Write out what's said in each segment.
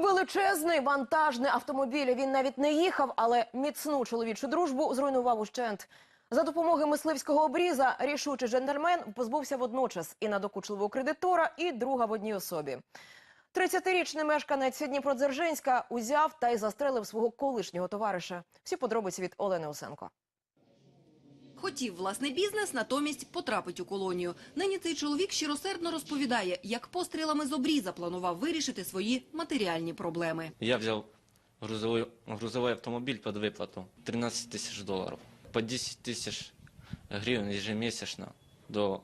Величезний вантажний автомобіль. Він навіть не їхав, але міцну чоловічу дружбу зруйнував ущент. За допомогою мисливського обріза рішучий джентльмен позбувся водночас і надокучливого кредитора, і друга в одній особі. 30-річний мешканець Дніпродзержинська узяв та й застрелив свого колишнього товариша. Всі подробиці від Олени Усенко. Хотів власний бізнес, натомість потрапить у колонію. Нині цей чоловік щиросердно розповідає, як пострілами з обріза планував вирішити свої матеріальні проблеми. Я взял грузовой, грузовой автомобиль под выплату 13 тысяч долларов. По 10 тысяч гривен ежемесячно до,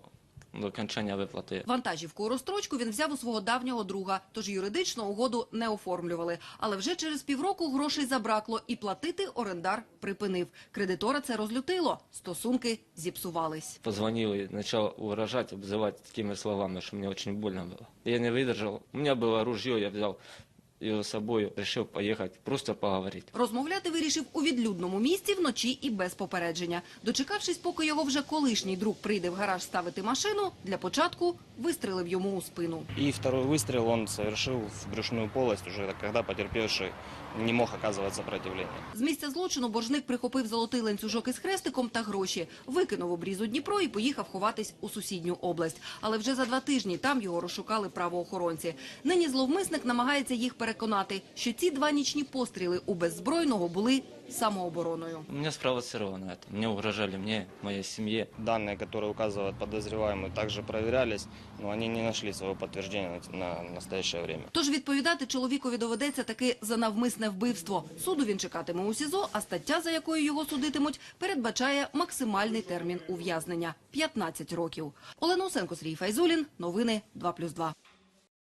до окончания выплаты. Вантажівку у розстрочку він взяв у свого давнього друга, тож юридично угоду не оформлювали. Але вже через півроку грошей забракло і платити орендар припинив. Кредитора це розлютило, стосунки зіпсувались. Позвонил и начал угрожать, обзывать такими словами, что мне очень больно было. Я не выдержал. У меня было ружье, я взял его с собой, решил поехать, просто поговорить. Розмовляти вирішив у відлюдному місці вночі і без попередження. Дочекавшись, поки його вже колишній друг прийде в гараж ставити машину, для початку вистрелив йому у спину. И второй выстрел он совершил в брюшную полость, уже когда потерпевший не мог оказывать сопротивление. З місця злочину боржник прихопив золотий ланцюжок із хрестиком та гроші, викинув обрізу Дніпро і поїхав ховатись у сусідню область. Але вже за два тижні там його розшукали правоохоронці. Нині зловмисник намагається їх переконати, що ці два нічні постріли у беззбройного були самообороною. У меня спровоцировано это. Мне угрожали, мне, моей семье. Данные, которые указывают подозреваемый, также проверялись, но они не нашли своего подтверждения на, на настоящее время. Тож відповідати чоловікові доведеться таки за навмисне вбивство. Суду він чекатиме у СІЗО, а стаття, за якою його судитимуть, передбачає максимальний термін ув'язнення – 15 років. Олена Усенко, Сергій Файзулін. Новини 2+,2.